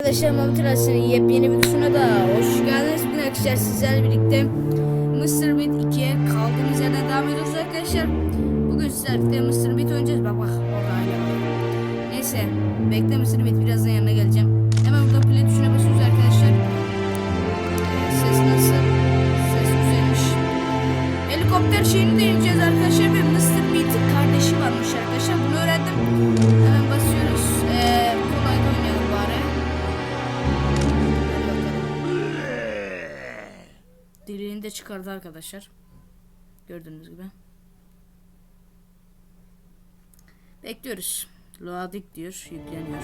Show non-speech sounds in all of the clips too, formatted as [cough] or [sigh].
Arkadaşlar Mahmut Alası'nın yepyeni videosuna da hoş geldiniz. Bugün arkadaşlar sizlerle birlikte Mr. Beat 2'ye kaldığımız yerden devam ediyoruz arkadaşlar. Bugün sizlerle birlikte Mr. Beat oynayacağız. Bak bak orada hala. Neyse bekle Mr. Beat birazdan yanına geleceğim. Hemen burada play tuşuna basıyoruz arkadaşlar. Ses nasıl? Ses güzelmiş. Helikopter şeyini deneyeceğiz arkadaşlar. Ve Mr. Beat'in kardeşi varmış arkadaşlar. Bunu öğrendim. Deliğini de çıkardı arkadaşlar. Gördüğünüz gibi. Bekliyoruz. Loading diyor. Yükleniyor.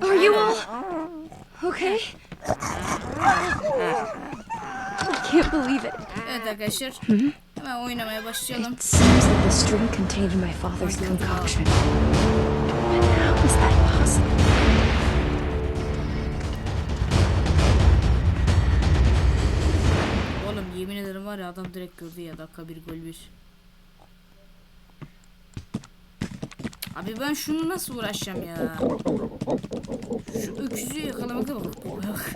Are you all okay? I can't believe it. Evet arkadaşlar. Hemen oynamaya başlayalım. It seems that the string contained my father's concoction. But how is that possible? Oğlum yemin ederim var ya adam direkt gördü ya dakika bir gol bir. Abi ben şunu nasıl uğraşacağım ya? Şu öküzü yakalamakla bak. bak.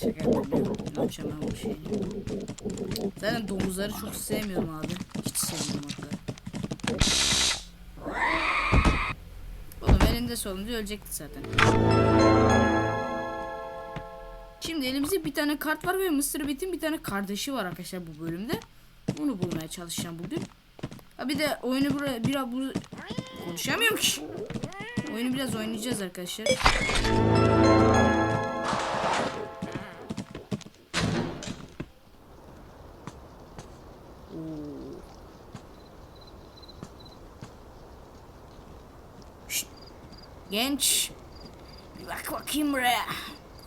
Şaka yapıyorum yapacağım ben bu şeyi? Zaten domuzları çok sevmiyorum abi. Hiç sevmiyorum hatta. Oğlum elinde solunca ölecekti zaten. Şimdi elimizde bir tane kart var ve Mr. Beat'in bir tane kardeşi var arkadaşlar bu bölümde. Bunu bulmaya çalışacağım bugün. Ha bir de oyunu buraya biraz bu konuşamıyorum ki. Oyunu biraz oynayacağız arkadaşlar. Bak bakayım buraya.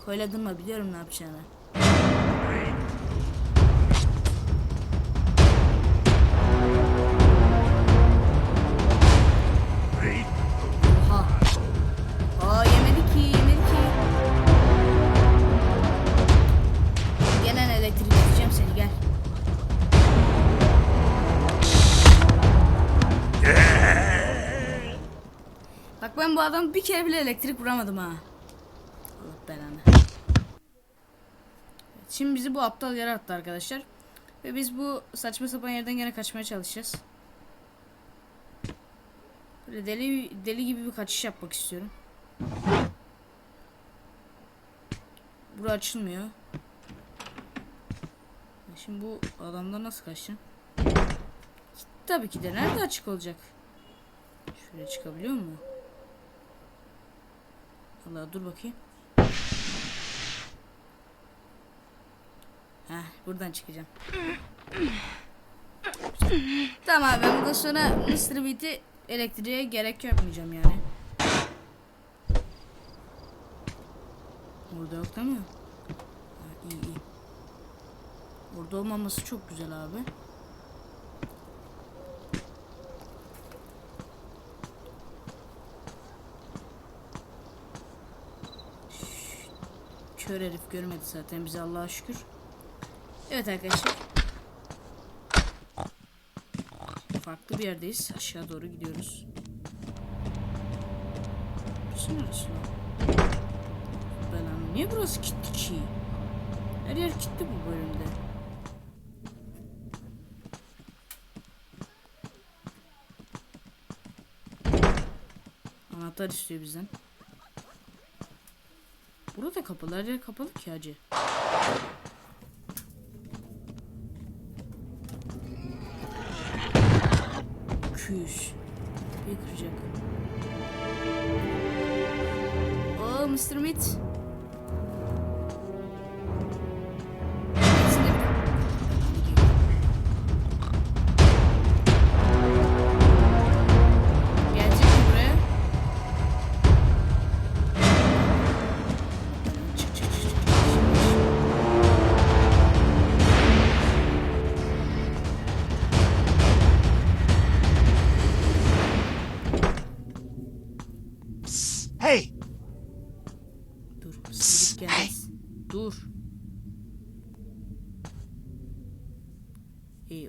Öyle durma biliyorum ne yapacağını. Bak ben bu adam bir kere bile elektrik vuramadım ha. Belanı. Şimdi bizi bu aptal yere attı arkadaşlar. Ve biz bu saçma sapan yerden gene kaçmaya çalışacağız. Böyle deli deli gibi bir kaçış yapmak istiyorum. Bura açılmıyor. Şimdi bu adamdan nasıl kaçacağım? Tabii ki de nerede açık olacak? Şuraya çıkabiliyor mu? Allah dur bakayım. Heh, buradan çıkacağım. tamam ben bundan sonra Mr. Beat'i elektriğe gerek yapmayacağım yani. Orada yok değil mi? Ha, iyi iyi. Orada olmaması çok güzel abi. Kör herif görmedi zaten bizi Allah'a şükür. Evet arkadaşlar. Farklı bir yerdeyiz. Aşağı doğru gidiyoruz. Burası neresi lan? Niye burası kilitli ki? Her yer kilitli bu bölümde. Anahtar istiyor bizden. Burada kapalı. Her yer kapalı ki hacı. Küş. Bir kıracak. Oo Mr. Meat.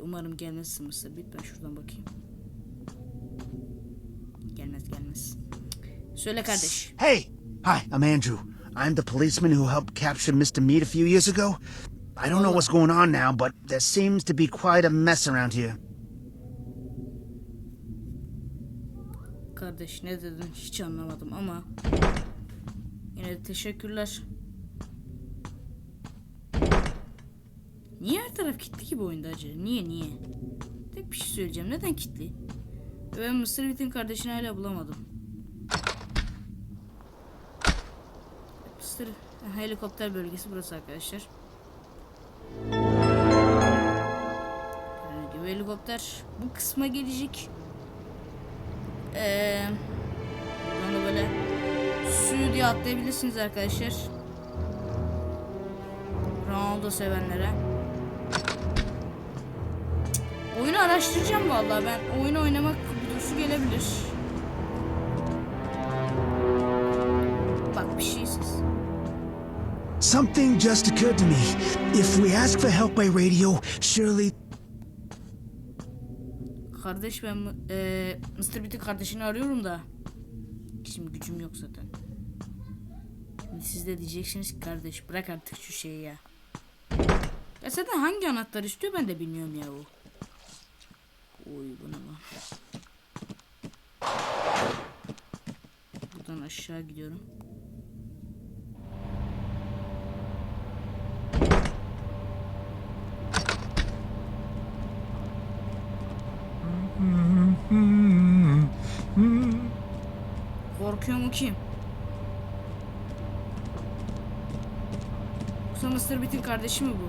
Umarım gelmez Mr. Beat. Ben şuradan bakayım. Gelmez gelmez. Söyle kardeş. Hey! Hi, I'm Andrew. I'm the policeman who helped capture Mr. Mead a few years ago. I don't know what's going on now, but there seems to be quite a mess around here. Kardeş ne dedin hiç anlamadım ama yine de teşekkürler. Niye her taraf kilitli ki bu oyunda acı? Niye niye? Tek bir şey söyleyeceğim. Neden kilitli? Ve Ben Mr. Beat'in kardeşini hala bulamadım. Mr. Helikopter bölgesi burası arkadaşlar. Gibi helikopter bu kısma gelecek. Ee, buradan da böyle suyu diye atlayabilirsiniz arkadaşlar. Ronaldo sevenlere. Oyunu araştıracağım vallahi ben. Oyunu oynamak videosu gelebilir. Bak bir şeysiz. Something just occurred to me. If we ask for help by radio, surely. Kardeş ben eee Mr. Beat'in kardeşini arıyorum da. Şimdi gücüm yok zaten. Şimdi siz de diyeceksiniz ki kardeş bırak artık şu şeyi ya. Ya zaten hangi anahtar istiyor ben de bilmiyorum ya o. Oy bu. Buradan aşağı gidiyorum. Korkuyor mu kim? Yoksa Mr. Beat'in kardeşi mi bu?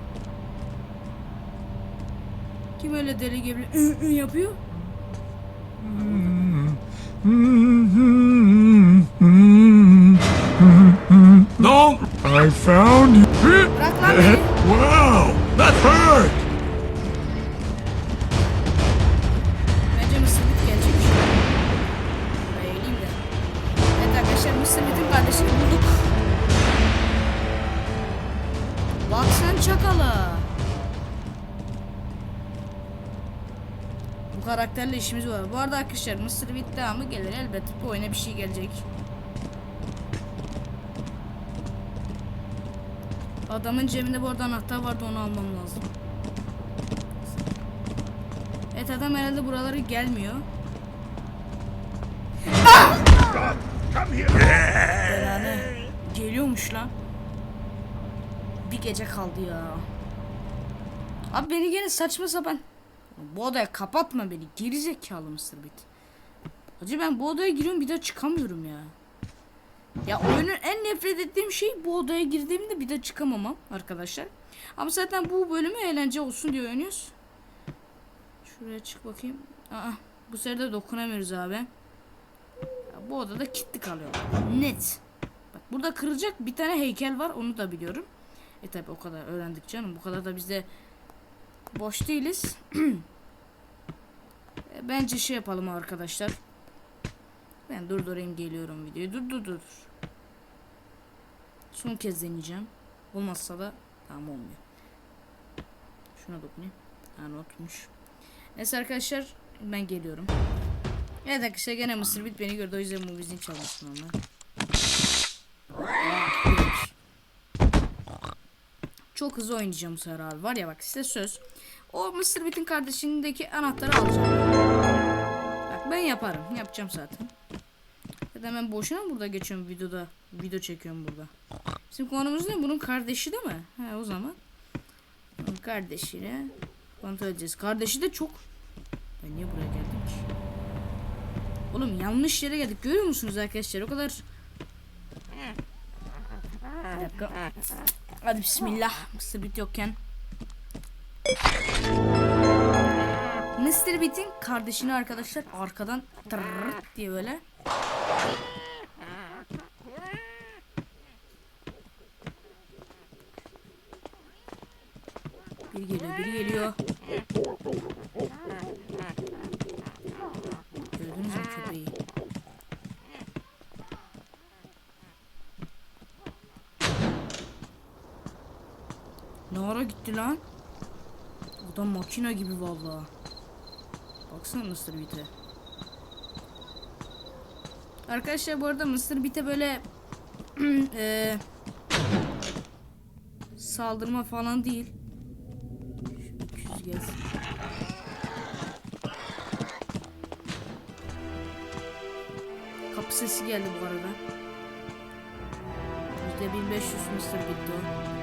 Kim öyle deli gibi ı ı yapıyor? No, I found you. Bırak lan beni. Wow, that hurt. Bence Mr. Beat gelecek. Buraya eğileyim de. Evet arkadaşlar Mr. Kardeşini bulduk. Bak sen çakala. Karakterle işimiz var. Bu arada arkadaşlar Mr. Beat devamı gelir. Elbette bu oyuna bir şey gelecek. Adamın cebinde bu arada anahtar vardı onu almam lazım. Evet adam herhalde buraları gelmiyor. Belanı. Geliyormuş lan. Bir gece kaldı ya. Abi beni gene saçma sapan. Bu odaya kapatma beni. Geri zekalı mısır bit. Hacı ben bu odaya giriyorum bir daha çıkamıyorum ya. Ya oyunun en nefret ettiğim şey bu odaya girdiğimde bir daha çıkamamam arkadaşlar. Ama zaten bu bölümü eğlence olsun diye oynuyoruz. Şuraya çık bakayım. Aa, bu sefer de dokunamıyoruz abi. Ya, bu odada kilitli kalıyor. Net. Bak burada kırılacak bir tane heykel var onu da biliyorum. E tabi o kadar öğrendik canım. Bu kadar da biz de boş değiliz. [clears throat] E, Bence şey yapalım arkadaşlar. Ben durdurayım geliyorum videoyu. Dur dur dur. Son kez deneyeceğim. Olmazsa da tamam olmuyor. Şuna dokunayım. Ha notmuş. Neyse arkadaşlar ben geliyorum. Evet arkadaşlar gene Mısır Bit beni gördü o yüzden bu bizim çalmasın onlar. Çok hızlı oynayacağım bu sefer abi. Var ya bak size söz. O Mısır Bit'in kardeşindeki anahtarı alacağım. Bak ben yaparım. Yapacağım zaten. Ya ben boşuna burada geçiyorum videoda. Video çekiyorum burada. Bizim konumuz ne? Bunun kardeşi değil mi? He o zaman. Bunun kardeşiyle kontrol edeceğiz. Kardeşi de çok... Ben niye buraya geldim ki? Oğlum yanlış yere geldik. Görüyor musunuz arkadaşlar? O kadar... Bir dakika. Hadi bismillah. Mr. Beat yokken. Mr. Beat'in kardeşini arkadaşlar arkadan tırrrt diye böyle Biri geliyor, biri geliyor. Gördünüz mü köpeği? Makine gibi vallahi. Baksana Mr. Beat'e. Arkadaşlar bu arada Mr. Beat'e böyle eee [clears throat] saldırma falan değil. Şu 200 gelsin. Kapı sesi geldi bu arada. %1500 Mr. Beat'ti o.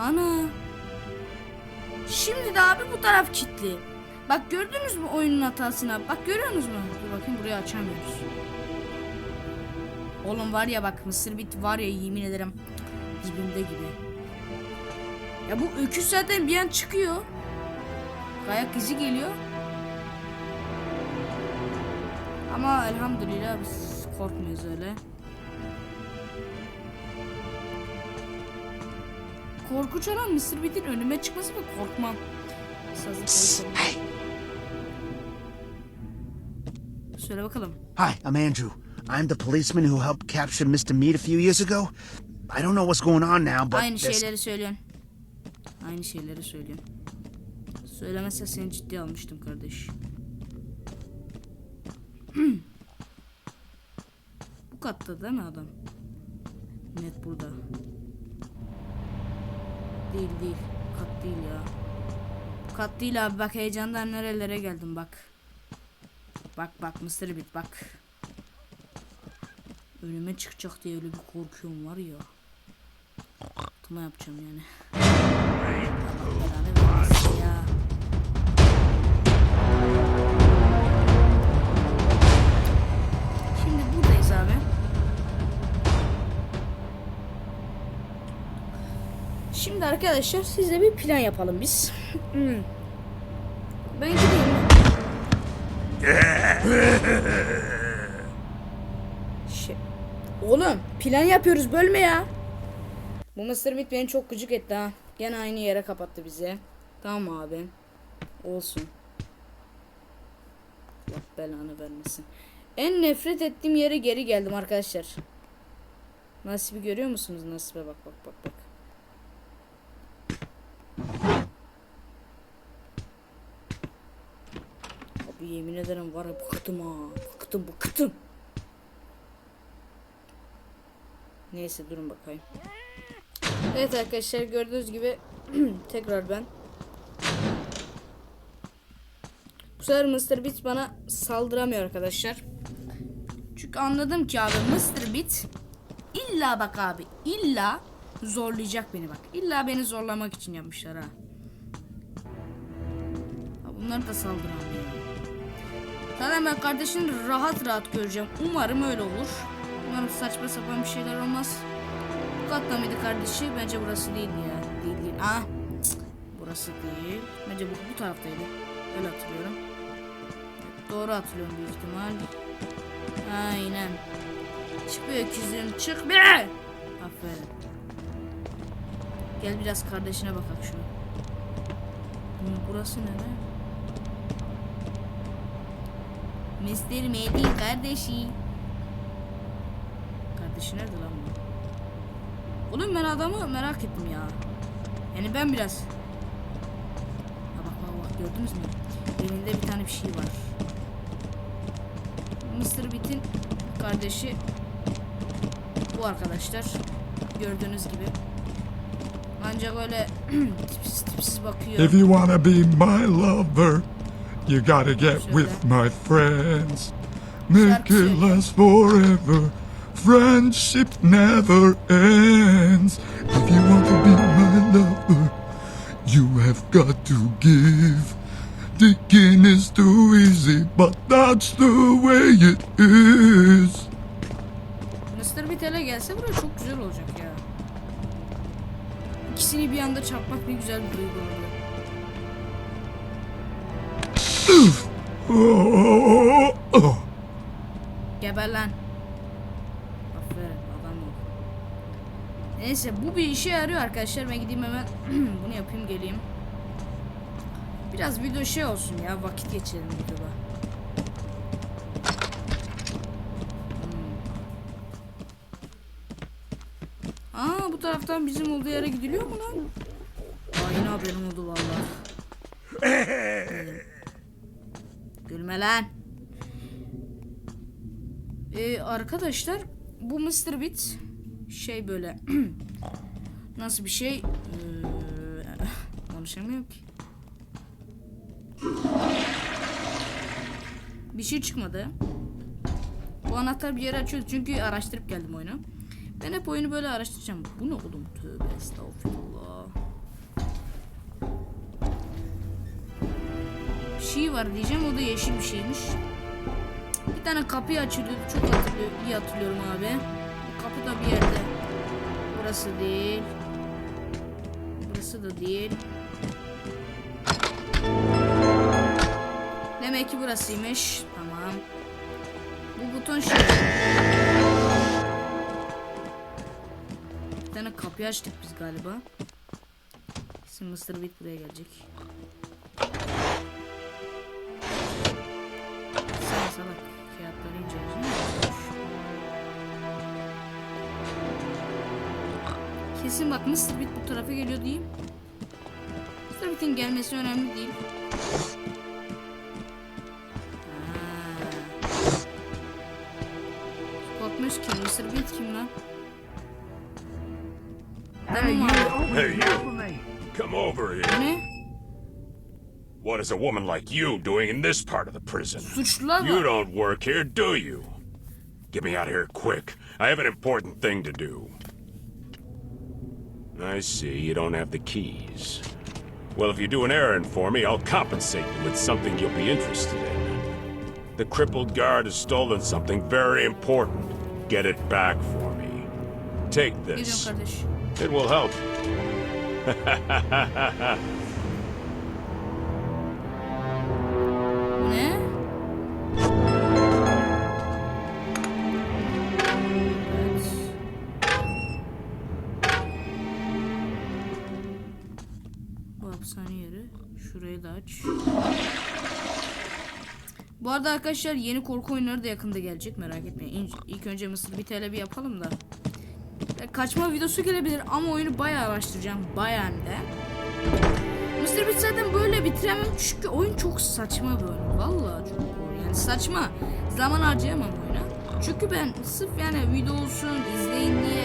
Ana. Şimdi de abi bu taraf kilitli. Bak gördünüz mü oyunun hatasını? Bak görüyorsunuz mu? Dur bakayım burayı açamıyoruz. Oğlum var ya bak Mısır bit var ya yemin ederim dibimde gibi. Ya bu öküz zaten bir an çıkıyor. Ayak izi geliyor. Ama elhamdülillah biz korkmuyoruz öyle. Korkunç olan Mr. Beat'in önüme çıkması ve korkmam. Sazı konuşalım. Hey, Söyle bakalım. hi, I'm Andrew. I'm the policeman who helped capture Mr. Mead a few years ago. I don't know what's going on now, but Aynı there's- şeyleri söylüyorsun. Aynı şeyleri söylüyorsun. Söylemezsen seni ciddiye almıştım kardeş. [clears throat] Bu katta değil mi adam? Net burada. Değil değil. Kat değil ya. Kat değil abi bak heyecandan nerelere geldim bak. Bak bak Mr. Bit bak. Önüme çıkacak diye öyle bir korkuyorum var ya. Altıma yapacağım yani. Şimdi arkadaşlar size bir plan yapalım biz. [laughs] Hmm. ben gideyim. Şey, oğlum plan yapıyoruz bölme ya. Bu Mr. Beat beni çok gıcık etti ha. Gene aynı yere kapattı bizi. Tamam abi. Olsun. Allah belanı vermesin. En nefret ettiğim yere geri geldim arkadaşlar. Nasibi görüyor musunuz? Nasibe bak bak bak bak. Abi yemin ederim var ya bıktım ha. Bıktım bıktım. Neyse durun bakayım. Evet arkadaşlar gördüğünüz gibi [clears throat] tekrar ben. Bu sefer Mr. Beat bana saldıramıyor arkadaşlar. Çünkü anladım ki abi Mr. Beat illa bak abi illa zorlayacak beni bak. İlla beni zorlamak için yapmışlar ha. Ha, Bunları da saldıramıyor. Zaten ben kardeşini rahat rahat göreceğim. Umarım öyle olur. Umarım saçma sapan bir şeyler olmaz. Bu katta mıydı kardeşi? Bence burası değil ya. Değil değil. Ah. Burası değil. Bence bu, bu taraftaydı. Öyle hatırlıyorum. Doğru hatırlıyorum büyük ihtimal. Aynen. Çık be öküzüm çık be. Aferin. Gel biraz kardeşine bakalım şuna. Hı, Burası ne lan? Mr. Medi kardeşi. Kardeşi nerede lan bu? Oğlum ben adamı merak ettim ya. Yani ben biraz. Ha bak bak bak gördünüz mü? Elinde bir tane bir şey var. Mr. Beat'in kardeşi bu arkadaşlar. Gördüğünüz gibi. Ancak öyle [clears throat] tipsiz tipsiz bakıyor. If you wanna be my lover, you gotta get with my friends. Make it last forever. Friendship never ends. If you want to be my lover, you have got to give. Thinking is too easy, but that's the way it is. Mr. Beat hele gelse buraya çok güzel olacak ya. İkisini bir anda çarpmak ne güzel bir duygu oldu. Geber lan. Aferin adam ol. Neyse bu bir işe yarıyor arkadaşlar. Ben gideyim hemen [clears throat] bunu yapayım geleyim. Biraz video şey olsun ya vakit geçirelim videoda. Hmm. Aa bu taraftan bizim olduğu yere gidiliyor mu lan? Aa yine haberim oldu vallahi. [laughs] Gülme lan. Ee, arkadaşlar bu Mr. Bit şey böyle [clears throat] nasıl bir şey ee, [laughs] konuşamıyorum ki. Bir şey çıkmadı. Bu anahtar bir yere açıyor çünkü araştırıp geldim oyunu. Ben hep oyunu böyle araştıracağım. Bu ne oğlum? Tövbe estağfurullah. Bir şey var diyeceğim o da yeşil bir şeymiş. Bir tane kapı açılıyordu çok hatırlıyor, iyi hatırlıyorum abi. Kapı da bir yerde. Burası değil. Burası da değil. Demek ki burasıymış. Tamam. Bu buton şey. Tane kapıyı açtık biz galiba. Şimdi Mr. Beat buraya gelecek. Sana salak fiyatları inceleyeceğim. Kesin bak Mr. Beat bu tarafa geliyor diyeyim. Mr. Beat'in gelmesi önemli değil. Korkmuş ki Mr. Beat kim lan? Tamam abi. Hey, you! Come over here. Bu ne? What is a woman like you doing in this part of the prison? Suçlular You var. don't work here, do you? Get me out of here quick. I have an important thing to do. I see, you don't have the keys. Well, if you do an errand for me, I'll compensate you with something you'll be interested in. The crippled guard has stolen something very important. Get it back for me. Take Geliyorum this. kardeş. It will help. Ne? Bu hapishane yeri. Şurayı da aç. Bu arada arkadaşlar yeni korku oyunları da yakında gelecek merak etmeyin. İlk önce Mısır bir tele bir yapalım da. Kaçma videosu gelebilir ama oyunu bayağı araştıracağım. Bayağı de. Mr. Beast zaten böyle bitiremem çünkü oyun çok saçma bir oyun. Vallahi çok yani saçma. Zaman harcayamam oyuna. Çünkü ben sırf yani video olsun izleyin diye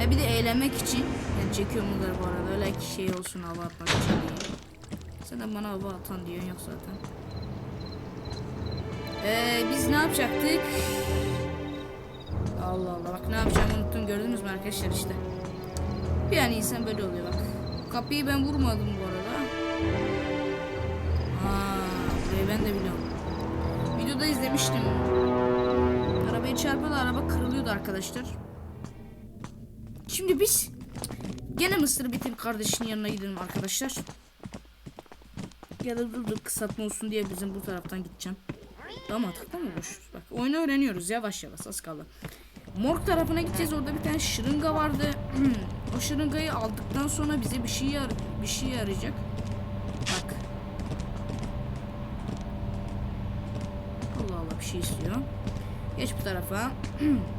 ya bir de eğlenmek için yani çekiyorum bunları bu arada öyle ki şey olsun hava atmak için değil. Zaten bana hava atan diyen yok zaten. Ee, biz ne yapacaktık? Allah Allah bak ne yapacağımı unuttum gördünüz mü arkadaşlar işte. Bir an insan böyle oluyor bak. Kapıyı ben vurmadım bu arada. Aa, burayı ben de biliyorum. Videoda izlemiştim. Arabaya çarpıyordu, araba kırılıyordu arkadaşlar. Şimdi biz gene Mr. Beat'in kardeşinin yanına gidelim arkadaşlar. Ya da dur dur kısaltma olsun diye bizim bu taraftan gideceğim. Daha mantıklı mı boş? Bak oyunu öğreniyoruz yavaş yavaş az kaldı. Morg tarafına gideceğiz. Orada bir tane şırınga vardı. o şırıngayı aldıktan sonra bize bir şey yar bir şey yarayacak. Bak. Allah Allah bir şey istiyor. Geç bu tarafa. [clears throat]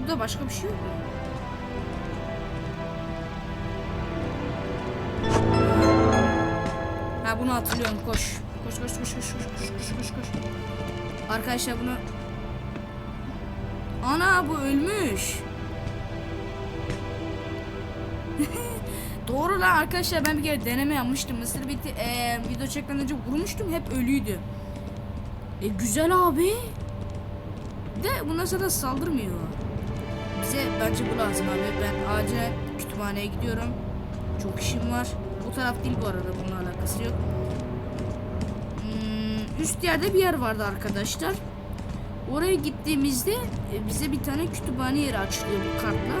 Burada başka bir şey yok mu? Bunu hatırlıyorum. Koş. Koş koş koş koş koş koş koş koş. Arkadaşlar bunu Ana bu ölmüş. [laughs] Doğru lan arkadaşlar ben bir kere deneme yapmıştım. Mısır bitti. Ee, video çekmeden önce vurmuştum hep ölüydü. E güzel abi. De bundan sonra da saldırmıyor. Bize bence bu lazım abi. Ben acil kütüphaneye gidiyorum. Çok işim var. Bu taraf değil bu arada bununla alakası yok. Hmm, üst yerde bir yer vardı arkadaşlar. Oraya gittiğimizde e, bize bir tane kütüphane yeri açılıyor bu kartla.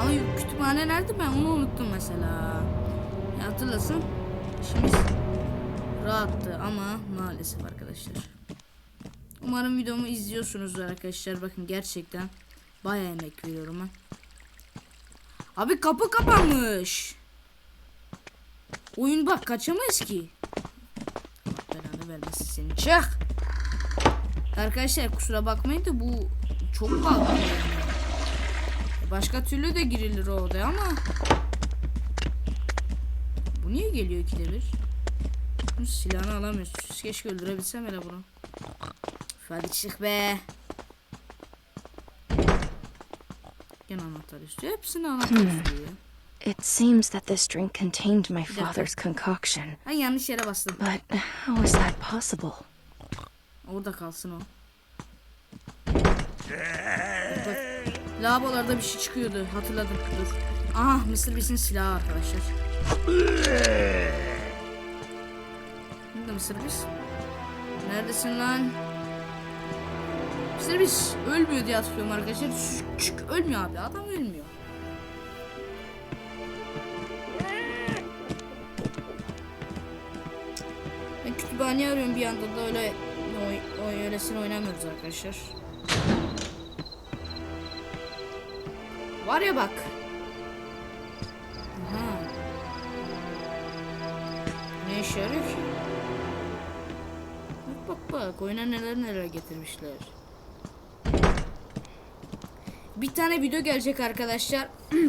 Ama kütüphane nerede ben onu unuttum mesela. Ya hatırlasın. İşimiz rahattı ama maalesef arkadaşlar. Umarım videomu izliyorsunuzdur arkadaşlar. Bakın gerçekten bayağı emek veriyorum ben. Abi kapı kapanmış. Oyun bak kaçamayız ki. Belanı vermesin seni. Çık. Arkadaşlar kusura bakmayın da bu çok pahalı. yani. Başka türlü de girilir o odaya ama bu niye geliyor ikide bir? Bunun silahını alamıyoruz. Keşke öldürebilsem hele bunu. Hadi çık be. Gene anahtar istiyor. Hepsini anahtar istiyor. It seems that this drink contained my father's concoction. Ben yanlış yere bastım. But how is that possible? Orada kalsın o. Bak, lavabolarda bir şey çıkıyordu. Hatırladım. Dur. Aha Mr. Beast'in silahı arkadaşlar. Nerede Mr. Beast? Neredesin lan? Mr. Beast ölmüyor diye hatırlıyorum arkadaşlar. Çık ölmüyor abi. Adam ölmüyor. Kütüphane arıyorum bir yandan da öyle oy öylesine oynamıyoruz arkadaşlar. Var ya bak. Aha. Ne işe yarıyor ki? Bak bak bak oyuna neler neler getirmişler. Bir tane video gelecek arkadaşlar. [clears throat]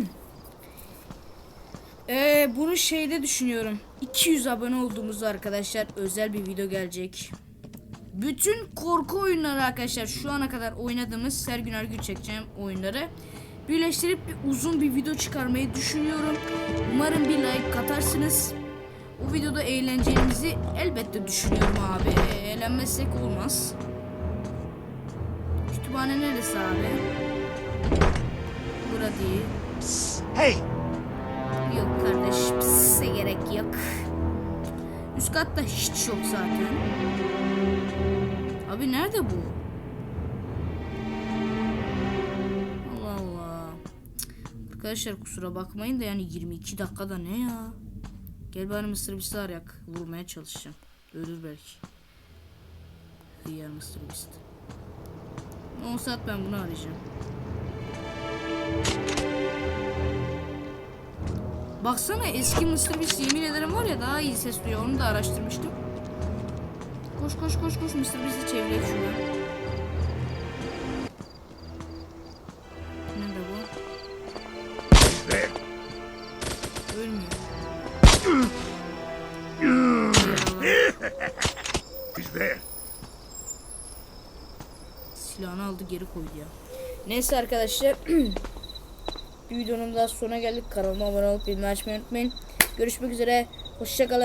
Ee, bunu şeyde düşünüyorum. 200 abone olduğumuzda arkadaşlar özel bir video gelecek. Bütün korku oyunları arkadaşlar şu ana kadar oynadığımız her gün her gün çekeceğim oyunları birleştirip bir uzun bir video çıkarmayı düşünüyorum. Umarım bir like katarsınız. O videoda eğleneceğimizi elbette düşünüyorum abi. Eğlenmezsek olmaz. Kütüphane neresi abi? Bura değil. Hey, Yok kardeş pisse gerek yok. Üst katta hiç yok zaten. Abi nerede bu? Allah Allah. Arkadaşlar kusura bakmayın da yani 22 dakikada ne ya? Gel bari Mr. Beast'i arayak. Vurmaya çalışacağım. Ölür belki. Hıyar Mr. Beast. 10 saat ben bunu arayacağım. Baksana eski Mr. Beast yemin ederim var ya daha iyi ses duyuyor. Onu da araştırmıştım. Koş koş koş koş Mr. Beast'i. He's there. Silahını aldı geri koydu ya. Neyse arkadaşlar. [clears throat] bir videonun daha sonuna geldik. Kanalıma abone olup bildirim açmayı unutmayın. Görüşmek üzere. Hoşçakalın.